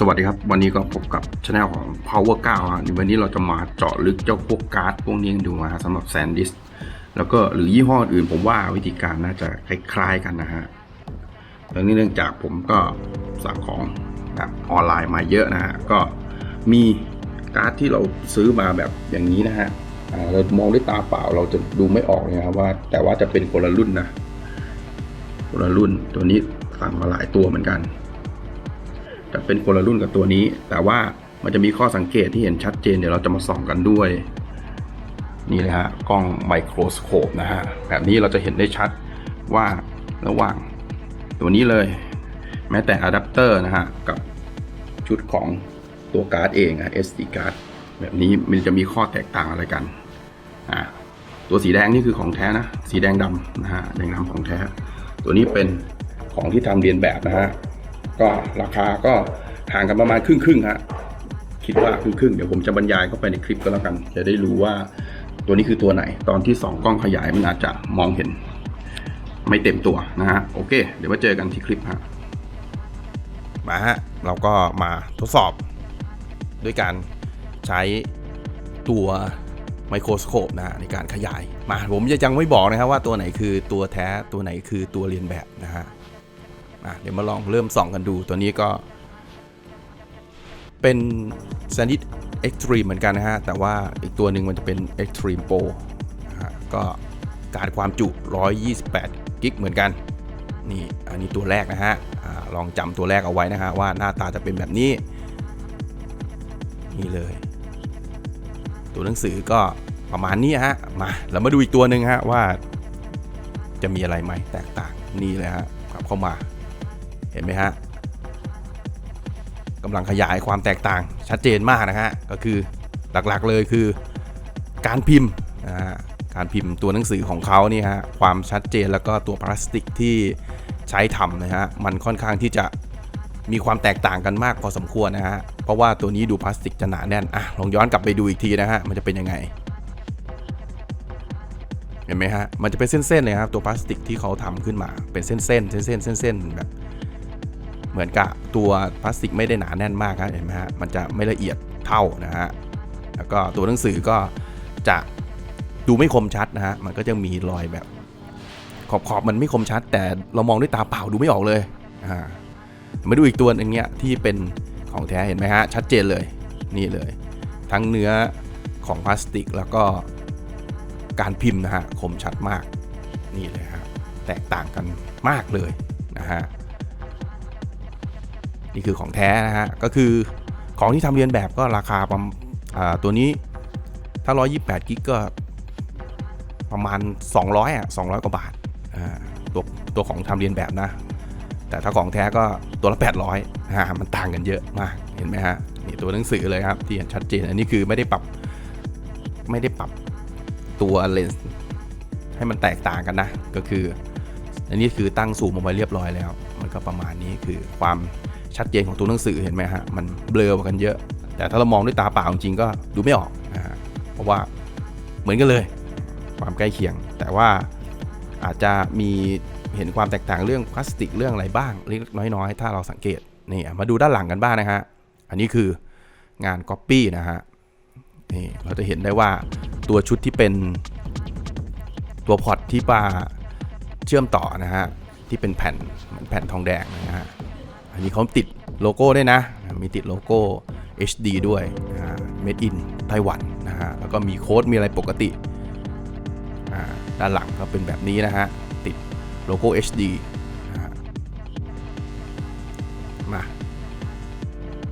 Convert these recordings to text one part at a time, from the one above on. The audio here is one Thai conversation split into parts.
สวัสดีครับ วันนี้ก็พบกับช anel ของ Power 9ฮะวันนี้เราจะมาเจาะลึกเจ้าพวกการ์ดพวกนี้กันดูนะฮะสำหรับ SanDisk แล้วก็หรือยี่ห้ออื่นผมว่าวิธีการน่าจะคล้ายๆกันนะฮะเรื่องนี้เนื่องจากผมก็สั่งของแบบออนไลน์มาเยอะนะฮะ ก็มีการ์ดที่เราซื้อมาแบบอย่างนี้นะฮะเรามองด้วยตาเปล่าเราจะดูไม่ออกเลยนะครับว่าแต่ว่าจะเป็นคนละรุ่นนะคนละรุ่นตัวนี้สั่งมาหลายตัวเหมือนกัน จะเป็นคนละรุ่นกับตัวนี้ แต่ว่ามันจะมีข้อสังเกตที่เห็นชัดเจนเดี๋ยวเราจะมาส่องกันด้วย นี่เลยฮะกล้องไมโครสโคปนะฮะแบบนี้เราจะเห็นได้ชัดว่าระหว่างตัวนี้เลย แม้แต่อะแดปเตอร์นะฮะกับชุดของตัวการ์ดเองอะ SD การ์ดแบบนี้มันจะมีข้อแตกต่างอะไรกันอ่าตัวสีแดงนี่คือของแท้นะ สีแดงดำนะฮะแดงดำของแท้ ตัวนี้เป็นของที่ทำเรียนแบบนะฮะ ก็ราคาก็ห่างกันประมาณครึ่งครึ่งฮะคิดว่าครึ่งครึ่งเดี๋ยวผมจะบรรยายเข้าไปในคลิปก็แล้วกัน จะได้รู้ว่าตัวนี้คือตัวไหน ตอนที่สองกล้องขยายมันอาจจะมองเห็น ไม่เต็มตัวนะฮะโอเค เดี๋ยวมาเจอกันที่คลิปฮะมาฮะเราก็มาทดสอบ ด้วยการใช้ตัวไมโครสโคปนะในการขยาย มาผมจะยังไม่บอกนะครับว่าตัวไหนคือตัวแท้ตัวไหนคือตัวเรียนแบบนะฮะ เดี๋ยวมาลองเริ่มส่องกันดูตัวนี้ก็เป็น s a n d i s Extreme เหมือนกันนะฮะ แต่ว่าอีกตัวหนึ่งมันจะเป็น Extreme Pro ก็การความจุ 128 กิกเหมือนกัน นี่อันนี้ตัวแรกนะฮะอลองจำตัวแรกเอาไว้นะฮะ ว่าหน้าตาจะเป็นแบบนี้ นี่เลย ตัวหนังสือก็ประมาณนี้ฮะ มาเรามาดูอีกตัวหนึ่งฮะว่า จะมีอะไรไหมแตกต่างนี่เลยฮะกลับเข้ามา ห็นไหมฮะกำลังขยายความแตกต่างชัดเจนมากนะฮะก็คือหลักๆเลยคือการพิมพ์นะฮะการพิมพ์ตัวหนังสือของเขานี่ฮะความชัดเจนแล้วก็ตัวพลาสติกที่ใช้ทำนะฮะมันค่อนข้างที่จะมีความแตกต่างกันมากพอสมควรนะฮะเพราะว่าตัวนี้ดูพลาสติกจะหนาแน่นอะลองย้อนกลับไปดูอีกทีนะฮะมันจะเป็นยังไงเห็นไหมฮะ มันจะเป็นเส้นๆเลยครับตัวพลาสติกที่เขาทำขึ้นมาเป็นเส้นๆเส้นๆเส้นๆแบบ เหมือนกับตัวพลาสติกไม่ได้หนาแน่นมากครับเห็นไหมฮะมันจะไม่ละเอียดเท่านะฮะแล้วก็ตัวหนังสือก็จะดูไม่คมชัดนะฮะมันก็จะมีรอยแบบ ขอบขอบมันไม่คมชัด แต่เรามองด้วยตาเปล่าดูไม่ออกเลยอ่ามาดูอีกตัวหนึงเนี้ยที่เป็นของแท้เห็นไหมฮะชัดเจนเลยนี่เลย ทั้งเนื้อของพลาสติกแล้วก็การพิมพ์นะฮะคมชัดมากนี่เลยฮะแตกต่างกันมากเลยนะฮะ นี่คือของแท้นะฮะ ก็คือของที่ทำเรียนแบบก็ราคาประมาณตัวนี้ถ้า 128 กิกก็ประมาณ 200อะ200 กว่าบาทตัวตัวของทำเรียนแบบนะ แต่ถ้าของแท้ก็ตัวละ 800ฮะมันต่างกันเยอะมากเห็นไหมฮะนี่ตัวหนังสือเลยครับที่เห็นชัดเจน อันนี้คือไม่ได้ปรับไม่ได้ปรับตัวเลนส์ให้มันแตกต่างกันนะ ก็คือ อันนี้คือตั้งสูงมาไว้เรียบร้อยแล้ว มันก็ประมาณนี้คือความ ชัดเจนของตัวหนังสือเห็นไหมฮะมันเบลอกันเยอะ แต่ถ้าเรามองด้วยตาเปล่าจริงก็ดูไม่ออกนะฮะเพราะว่าเหมือนกันเลย ความใกล้เคียง แต่ว่าอาจจะมีเห็นความแตกต่างเรื่องพลาสติกเรื่องอะไรบ้างเล็กน้อยๆ ถ้าเราสังเกตนี่มาดูด้านหลังกันบ้างนะฮะอันนี้คืองานก๊อปปี้นะฮะนี่เราจะเห็นได้ว่าตัวชุดที่เป็นตัวพอร์ตที่ปาเชื่อมต่อนะฮะที่เป็นแผ่นเหมือนแผ่นทองแดงนะฮะ อันนี้เขาติดโลโก้ด้วยนะ มีติดโลโก้ HD ด้วยนะฮะ Made in ไต้หวันนะฮะ แล้วก็มีโค้ดมีอะไรปกติ ด้านหลังก็เป็นแบบนี้นะฮะ ติดโลโก้ HD นะฮะมา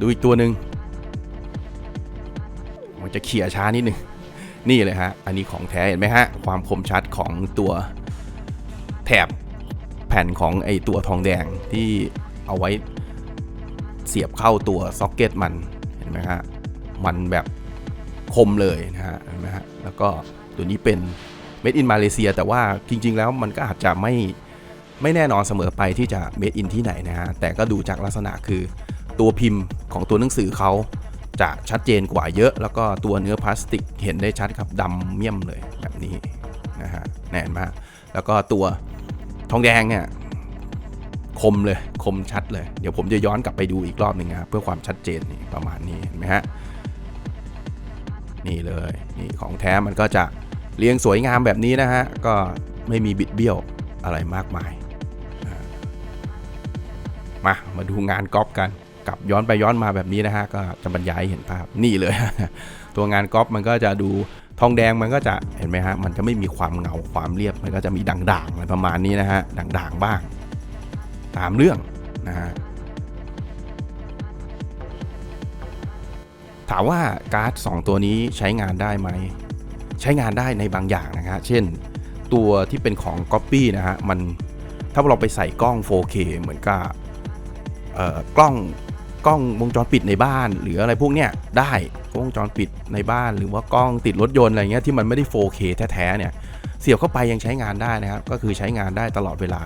ดูอีกตัวหนึ่งมันจะเขี่ยช้านิดนึง นี่เลยฮะ อันนี้ของแท้เห็นไหมฮะ ความคมชัดของตัวแถบแผ่นของไอตัวทองแดงที่เอาไว้ เสียบเข้าตัวซ็อกเก็ตมันเห็นไหมฮะมันแบบคมเลยนะฮะเห็นไหมฮะแล้วก็ตัวนี้เป็น Made in Malaysia แต่ว่าจริง ๆ แล้วมันก็อาจจะไม่ไม่แน่นอนเสมอไปที่จะ Made in ที่ไหนนะฮะแต่ก็ดูจากลักษณะคือตัวพิมพ์ของตัวหนังสือเขาจะชัดเจนกว่าเยอะ แล้วก็ตัวเนื้อพลาสติกเห็นได้ชัดครับดำเมี่ยมเลยแบบนี้นะฮะแน่นมากแล้วก็ตัวทองแดงเนี่ย คมเลยคมชัดเลย เดี๋ยวผมจะย้อนกลับไปดูอีกรอบหนึ่งนะเพื่อความชัดเจนนี่ประมาณนี้เห็นไหมฮะนี่เลยนี่ของแท้มันก็จะเรียงสวยงามแบบนี้นะฮะก็ไม่มีบิดเบี้ยวอะไรมากมายมามาดูงานก๊อปกันกลับย้อนไปย้อนมาแบบนี้นะฮะก็จะบรรยายเห็นภาพนี่เลย ตัวงานก๊อปมันก็จะดูทองแดงมันก็จะเห็นไหมฮะมันจะไม่มีความเงาความเรียบมันก็จะมีด่างๆอะไรประมาณนี้นะฮะด่างๆบ้าง ตามเรื่องนะฮะถามว่าการ์ด 2 ตัวนี้ใช้งานได้ไหม ใช้งานได้ในบางอย่างนะฮะเช่นตัวที่เป็นของ Copy นะฮะมันถ้าเราไปใส่กล้อง 4K เหมือนกับกล้องกล้องวงจรปิดในบ้าน หรืออะไรพวกเนี้ยได้กล้องวงจรปิดในบ้านหรือว่ากล้องติดรถยนต์อะไรเงี้ยที่มันไม่ได้ 4K แท้ๆเนี่ยเสียบเข้าไปยังใช้งานได้นะครับก็คือใช้งานได้ตลอดเวลา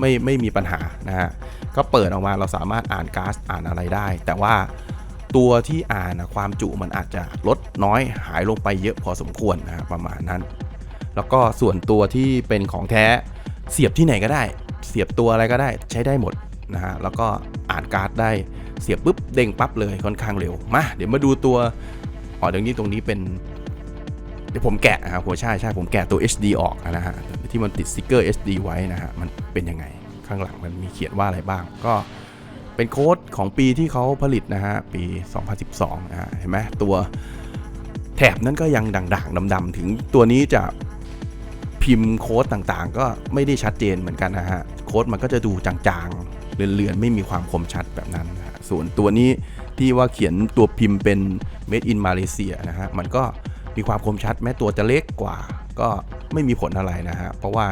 ไม่ไม่มีปัญหานะฮะก็เปิดออกมาเราสามารถอ่านก๊าซอ่านอะไรได้ แต่ว่าตัวที่อ่านนะความจุมันอาจจะลดน้อยหายลงไปเยอะพอสมควรนะฮะประมาณนั้น แล้วก็ส่วนตัวที่เป็นของแท้เสียบที่ไหนก็ได้ เสียบตัวอะไรก็ได้ใช้ได้หมดนะฮะแล้วก็อ่านการ์ดได้เสียบปุ๊บเด้งปั๊บเลยค่อนข้างเร็วมาเดี๋ยวมาดูตัวอ๋อเดี๋ยวนี้ตรงนี้เป็น ดี๋ยวผมแกะนะครับโหใช่ใช่ผมแกะตัว HD ออกนะฮะที่มันติดสติกเกอร์ HD ไว้นะฮะมันเป็นยังไงข้างหลังมันมีเขียนว่าอะไรบ้าง ก็เป็นโค้ดของปีที่เขาผลิตนะฮะปี 2012นะฮะเห็นไหมตัวแถบนั้นก็ยังด่างๆดำๆถึงตัวนี้จะพิมพ์โค้ดต่างๆ ก็ไม่ได้ชัดเจนเหมือนกันนะฮะโค้ดมันก็จะดูจางๆเลือนๆไม่มีความคมชัดแบบนั้น ส่วนตัวนี้ที่ว่าเขียนตัวพิมพ์เป็น made in Malaysia นะฮะมันก็ มีความคมชัดแม้ตัวจะเล็กกว่า ก็ไม่มีผลอะไรนะฮะ เพราะว่า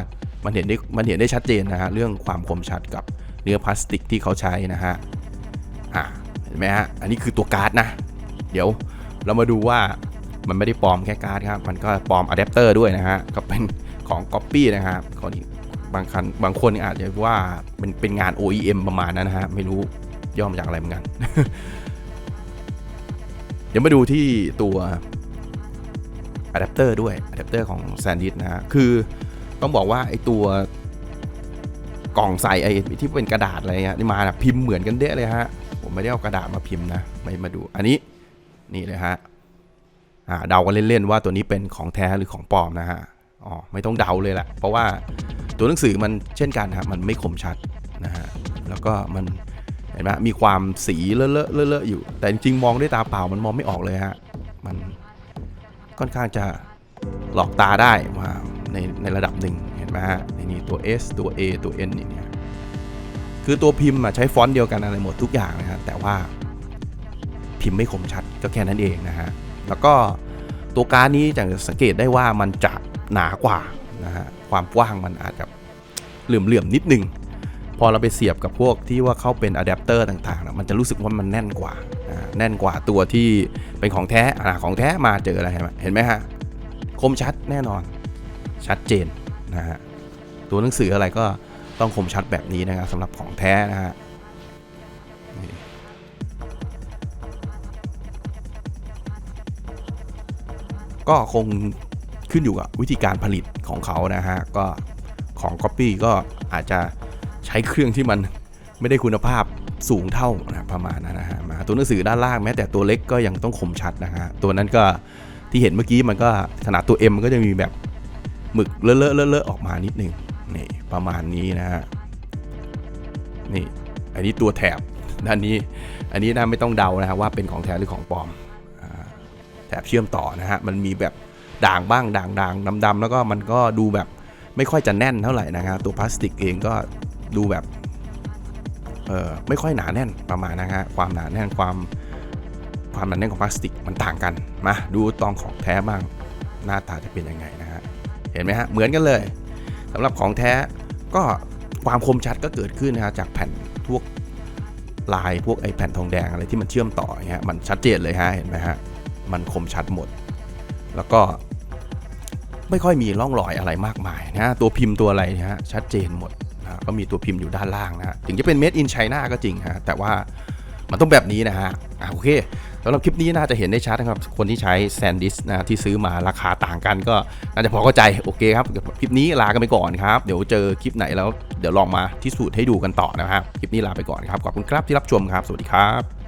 มันเห็นได้มันเห็นได้ชัดเจนนะฮะเรื่องความคมชัดกับเนื้อพลาสติกที่เขาใช้นะฮะอ่าเห็นไหมฮะ อันนี้คือตัวการ์ดนะ เดี๋ยวเรามาดูว่ามันไม่ได้ปลอมแค่การ์ดครับ มันก็ปลอมอะแดปเตอร์ด้วยนะฮะ ก็เป็นของ Copy นะครับคนนี้บางคันบางคนอาจจะว่าเป็นเป็นงาน OEM ประมาณนั้นนะฮะ ไม่รู้ย่อมาจากอะไรเหมือนกัน เดี๋ยวมาดูที่ตัว อะแดปเตอร์ด้วยอะแดปเตอร์ของ s a n d i s นะฮะคือต้องบอกว่าไอตัวกล่องใส่ไอที่เป็นกระดาษอะไรเงี้ยนี่มานะพิมพ์เหมือนกันเด้เลยฮะผมไม่ได้เอากระดาษมาพิมพ์นะไม่มาดูอันนี้นี่เลยฮะอ่าเดากันเล่นๆว่าตัวนี้เป็นของแท้หรือของปลอมนะฮะอ๋อไม่ต้องเดาเลยแหละเพราะว่าตัวหนังสือมันเช่นกันฮะมันไม่คมชัดนะฮะแล้วก็มันเห็นไหมมีความสีเลอะเลอะเลอะเลอะอยู่ แต่จริงๆมองด้วยตาเปล่ามันมองไม่ออกเลยฮะมัน ค่อนข้างจะหลอกตาได้ว่าในในระดับหนึ่งเห็นไหมฮะในนี่ตัว S ตัว A ตัว N นี่เนี่ยคือตัวพิมพ์ใช้ฟอนต์เดียวกันอะไรหมดทุกอย่างนะฮะแต่ว่าพิมพ์ไม่คมชัดก็แค่นั้นเองนะฮะแล้วก็ตัวการดนี้จะสังเกตได้ว่ามันจะหนากว่านะฮะความกว้างมันอาจจะเหลื่อมๆนิดนึง อเราไปเสียบกับพวกที่ว่าเข้าเป็นอะแดปเตอร์ต่างๆนะมันจะรู้สึกว่ามันแน่นกว่าแน่นกว่าตัวที่เป็นของแท้อของแท้มาเจออะไรเห็นไหมเห็นไหมฮะคมชัดแน่นอนชัดเจนนะฮะตัวหนังสืออะไรก็ต้องคมชัดแบบนี้นะครับสำหรับของแท้นะฮะก็คงขึ้นอยู่กับวิธีการผลิตของเขานะฮะก็ของ Copy ก็อาจจะ ช้เครื่องที่มันไม่ได้คุณภาพสูงเท่านะประมาณนั้นนะฮะมาตัวหนังสือด้านล่างแม้แต่ตัวเล็กก็ยังต้องคมชัดนะฮะตัวนั้นก็ที่เห็นเมื่อกี้มันก็ขนาดตัว M มันก็จะมีแบบหมึกเลอะเลอะเลอะออกมานิดนึงนี่ประมาณนี้นะฮะนี่อันนี้ตัวแถบด้านนี้ อันนี้น่าไม่ต้องเดานะฮะว่าเป็นของแท้หรือของปลอมแถบเชื่อมต่อนะฮะมันมีแบบด่างบ้างด่างด่างดำดำแล้วก็มันก็ดูแบบไม่ค่อยจะแน่นเท่าไหร่นะครับตัวพลาสติกเองก็ ดูแบบเออไม่ค่อยหนาแน่นประมาณนะฮะความหนาแน่นความความหนาแน่นของพลาสติกมันต่างกันมาดูตองของแท้บ้างหน้าตาจะเป็นยังไงนะฮะเห็นไหมฮะเหมือนกันเลยสำหรับของแท้ก็ความคมชัดก็เกิดขึ้นนะฮะจากแผ่นพวกลายพวกไอแผ่นทองแดงอะไรที่มันเชื่อมต่อเงี้ยมันชัดเจนเลยฮะเห็นไหมฮะมันคมชัดหมด แล้วก็ไม่ค่อยมีร่องรอยอะไรมากมายนะฮะตัวพิมพ์ตัวอะไรนะฮะชัดเจนหมด ก็มีตัวพิมพ์อยู่ด้านล่างนะถึงจะเป็น made in China ก็จริงฮะแต่ว่ามันต้องแบบนี้นะฮะอะโอเคสำหรับคลิปนี้น่าจะเห็นได้ชัดนะครับ คนที่ใช้แซนดิสนะที่ซื้อมาราคาต่างกันก็น่าจะพอเข้าใจโอเคครับคลิปนี้ลากันไปก่อนครับ เดี๋ยวเจอคลิปไหนแล้วเดี๋ยวลองมาที่สูตรให้ดูกันต่อนะครับ คลิปนี้ลาไปก่อนครับ ขอบคุณครับที่รับชมครับ สวัสดีครับ